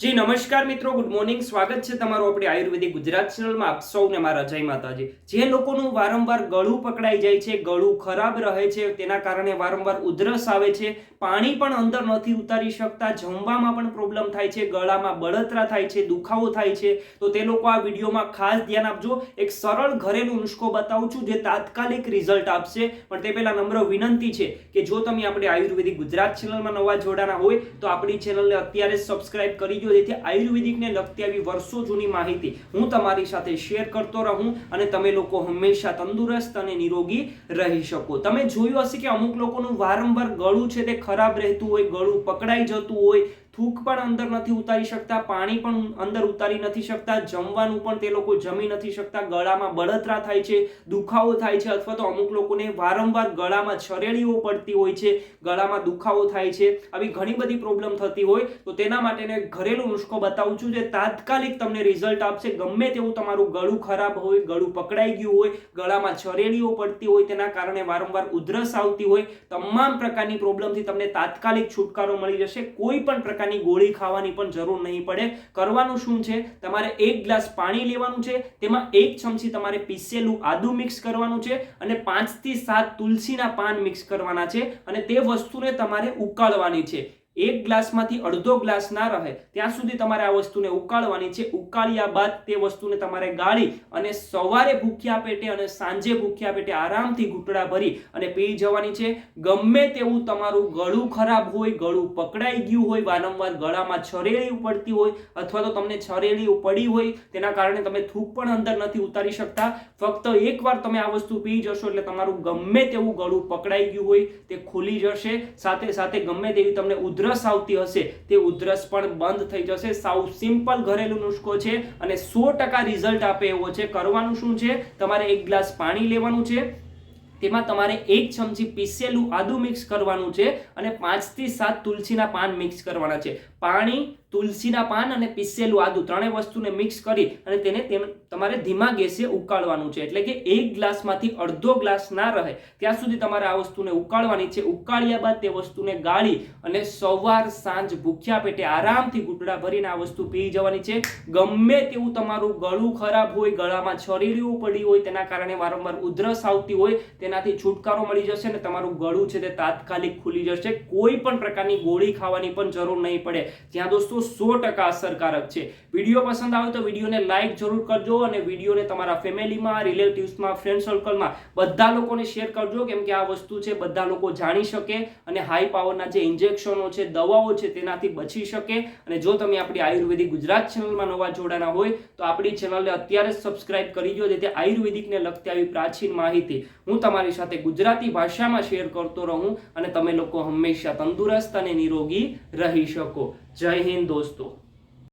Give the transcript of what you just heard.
જી, નમસ્કાર મિત્રો good morning સ્વાગત છે તમારું આપણી આયુર્વેદિક ગુજરાત ચેનલમાં આપ સૌને મારા જય માતાજી. જે લોકોનું વારંવાર ગળું પકડાઈ જાય છે, ગળું ખરાબ રહે છે, તેના કારણે વારંવાર ઉધરસ આવે છે, પાણી પણ અંદર નથી ઉતારી શકતા, જમવામાં પણ પ્રોબ્લેમ થાય છે, ગળામાં બળતરા થાય છે, દુખાવો થાય છે, તો તે લોકો આ વિડીયોમાં ખાસ ધ્યાન આપજો. એક સરળ ઘરેલું નુસ્ખો બતાવું છું જે તાત્કાલિક રિઝલ્ટ આપશે. પણ તે પહેલાં નમ્ર વિનંતી છે કે જો તમે આપણી આયુર્વેદિક ગુજરાત ચેનલમાં નવા જોડાના હોય, તો આપણી ચેનલને અત્યારે સબસ્ક્રાઇબ કરી દો. જેથી આયુર્વેદિકને લગતી આવી વર્ષો જૂની માહિતી હું તમારી સાથે શેર કરતો રહું અને તમે લોકો હંમેશા તંદુરસ્ત અને નિરોગી રહી શકો. તમે જોયું હશે કે અમુક લોકોનું વારંવાર ગળું છે તે ખરાબ રહેતું હોય, ગળું પકડાઈ જતું હોય થૂક પણ અંદર નથી ઉતારી શકતા, પાણી પણ અંદર ઉતારી નથી શકતા, જમવાનું પણ તે લોકો જમી નથી શકતા, ગળામાં બળતરા થાય છે, દુખાવો થાય છે અથવા તો અમુક લોકોને વારંવાર ગળામાં છરેડીઓ પડતી હોય છે, ગળામાં દુખાવો થાય છે, આવી ઘણી બધી પ્રોબ્લેમ થતી હોય. તો તેના માટેને ઘરેલું નુસ્ખો બતાવું છું જે તાત્કાલિક તમને રિઝલ્ટ આપશે. ગમે તેવું તમારું ગળું ખરાબ હોય, ગળું પકડાઈ ગયું હોય, ગળામાં છરેડીઓ પડતી હોય તેના કારણે વારંવાર ઉધરસ આવતી હોય, તમામ પ્રકારની પ્રોબ્લેમથી તમને તાત્કાલિક છુટકારો મળી જશે. કોઈ પણ પ્રકારની ગોળી ખાવાની પણ જરૂર નહીં પડે. કરવાનું શું છે? તમારે એક ગ્લાસ પાણી લેવાનું છે, તેમાં એક ચમચી તમારે પીસેલું આદુ મિક્સ કરવાનું છે અને પાંચથી સાત તુલસીના પાન મિક્સ કરવાના છે અને તે વસ્તુને તમારે ઉકાળવાની છે. એક ગ્લાસમાંથી અડધો ગ્લાસ ના રહે. ત્યાં સુધી તમારે આ વસ્તુને ઉકાળવાની છે. ઉકાળ્યા બાદ તે વસ્તુને તમારે ગાળી અને સવારે ભૂખ્યા પેટે અને સાંજે ભૂખ્યા પેટે આરામથી ઘૂંટડા ભરી અને પી જવાની છે. ગમે તેવું તમારું ગળું ખરાબ હોય, ગળું પકડાઈ ગયું હોય, વારંવાર ગળામાં છરેલી પડતી હોય અથવા તો તમને છરેલી પડી હોય, તેના કારણે તમે થૂક પણ અંદર નથી ઉતારી શકતા. ફક્ત એકવાર તમે આ વસ્તુ પી જશો એટલે તમારું ગમે તેવું ગળું પકડાઈ ગયું હોય તે ખુલી જશે. સાથે સાથે ગમે તેવી તમને ઉધરસ આવતી હશે, તે ઉધરસ પણ બંધ થઈ જશે. સાવ સિમ્પલ ઘરેલું નુસ્ખો છે અને સો ટકા રિઝલ્ટ આપે એવો છે. કરવાનું શું છે? તમારે એક ગ્લાસ પાણી લેવાનું છે. તેમાં તમારે એક ચમચી પીસેલું આદુ મિક્સ કરવાનું છે અને પાંચથી સાત તુલસીના પાન મિક્સ કરવાના છે. પાણી તુલસીના પાન અને પીસેલું આદુ ત્રણેય વસ્તુને મિક્સ કરી અને તેને તેમ તમારે ધીમા ગેસે ઉકાળવાનું છે. એટલે કે એક ગ્લાસમાંથી અડધો ગ્લાસ ના રહે. ત્યાં સુધી તમારે આ વસ્તુને ઉકાળવાની છે. ઉકાળ્યા બાદ તે વસ્તુને ગાળી અને સવાર, સાંજ, ભૂખ્યા પેટે આરામથી ઘૂંટડા ભરીને આ વસ્તુ પી જવાની છે. ગમે તેવું તમારું ગળું ખરાબ હોય, ગળામાં છરીડીઓ પડી હોય, તેના કારણે વારંવાર ઉધરસ આવતી હોય, તેનાથી છુટકારો મળી જશે અને તમારું ગળું છે તે તાત્કાલિક ખુલી જશે. કોઈ પણ પ્રકારની ગોળી ખાવાની પણ જરૂર નહીં પડે. જ્યાં દોસ્તો સો ટકા અસરકારક છે. વીડિયો પસંદ આવે તો વિડીયોને લાઇક જરૂર કરજો અને વિડીયોને તમારા ફેમિલીમાં, રિલેટિવ્સમાં ફ્રેન્ડ સર્કલમાં બધા લોકોને શેર કરજો કેમ કે આ વસ્તુ છે, બધા લોકો જાણી શકે અને હાઈ પાવરના જે ઇન્જેક્શનો છે, દવાઓ છે, તેનાથી બચી શકે. અને જો તમે આપણી આયુર્વેદિક ગુજરાત ચેનલમાં નવા જોડાના હોય, તો આપણી ચેનલને અત્યારે જ સબસ્ક્રાઇબ કરી દો, જેથી આયુર્વેદિકને લગતી આવી પ્રાચીન માહિતી હું તમારી સાથે ગુજરાતી ભાષામાં શેર કરતો રહું અને તમે લોકો હંમેશા તંદુરસ્ત અને નિરોગી રહી શકો. જય હિન્દ દોસ્તો